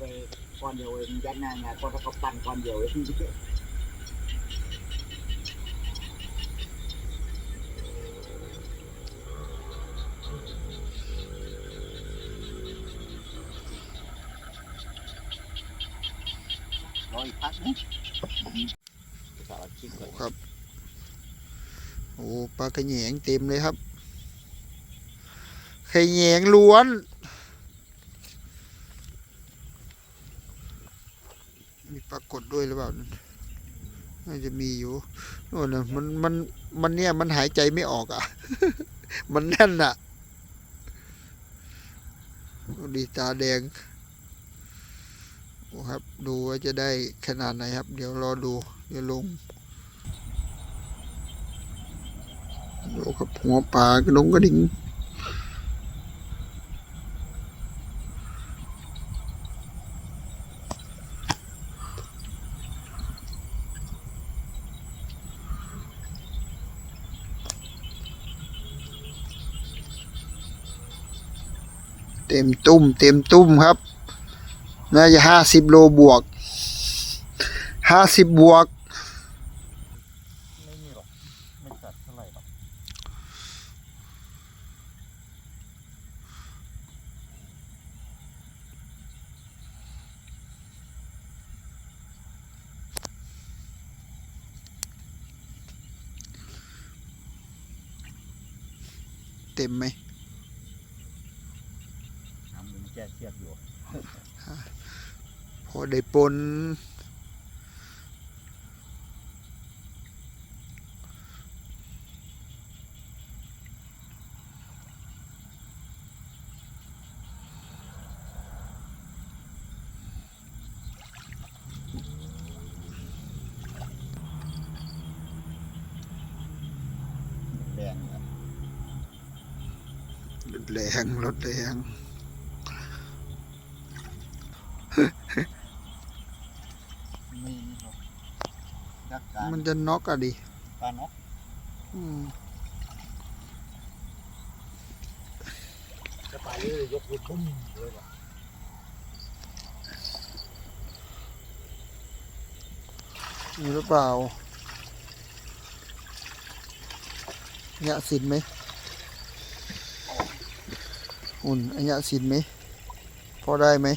ไปก้อนเดียวเองยัดหน้างานก้อนเขาปั้นก้อนเดียวเองรออีกพักนึงสารชิกเลยครับโอ้ปลากระแหงเต็มเลยครับขยงล้วน มีปรา กฏด้วยหรือเปล่าน่าจะมีอยู่โน่นนะมันมันมันเนี่ยมันหายใจไม่ออกอะ มันแน่นอะดีตาแดงโอ้ครับ ดูว่าจะได้ขนาดไหนครับ เดี๋ยวรอดูเดี๋ยวลงดูครับหัวปลากระดงกระดิ่ง เต็มตุ้ม เต็มตุ้มครับ น่าจะห้าสิบโลบวกห้าสิบบวกไม่มีหรอกไม่จัดเท่าไหร่หรอกเต็มไหมน้ำมัน แก้เชือกอยู่พอได้ปนรแดงนะถแรงรถแรงไม่มีหรอกดักการมันจะน็อกอะดิปลาเนาะอืมจะไปเลยยกขึ้นปุ้มเลยว่ะมีหรือเปล่าเนี่ยสินไหมอุ่นอันยะสินไหมพอได้ไหม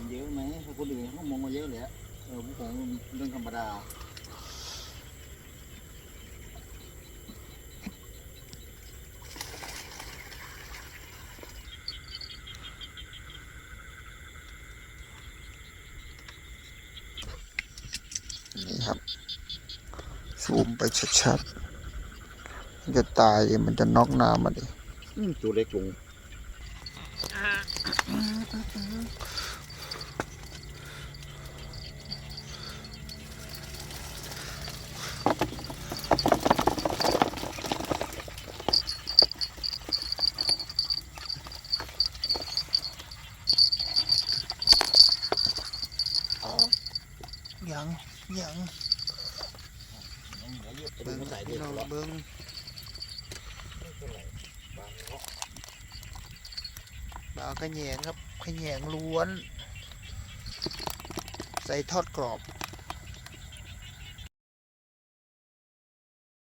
ถามเยอะไหมถ้าคนอื่นเขามองมาเยอะเลยอะเออพวกผมมันเรื่องธรรมดานี่ครับซูมไปชัดๆมันจะตายดิมันจะน็อกน้ำมาดิอืมตัวเล็กลง ยังยังเหลือเยอะเบิ้งมันใส่เด็พี่น้องเบิ้งไม่เป็นไรปลาเนาะปลากระแยงครับขยงล้วน ใส่ทอดกรอบ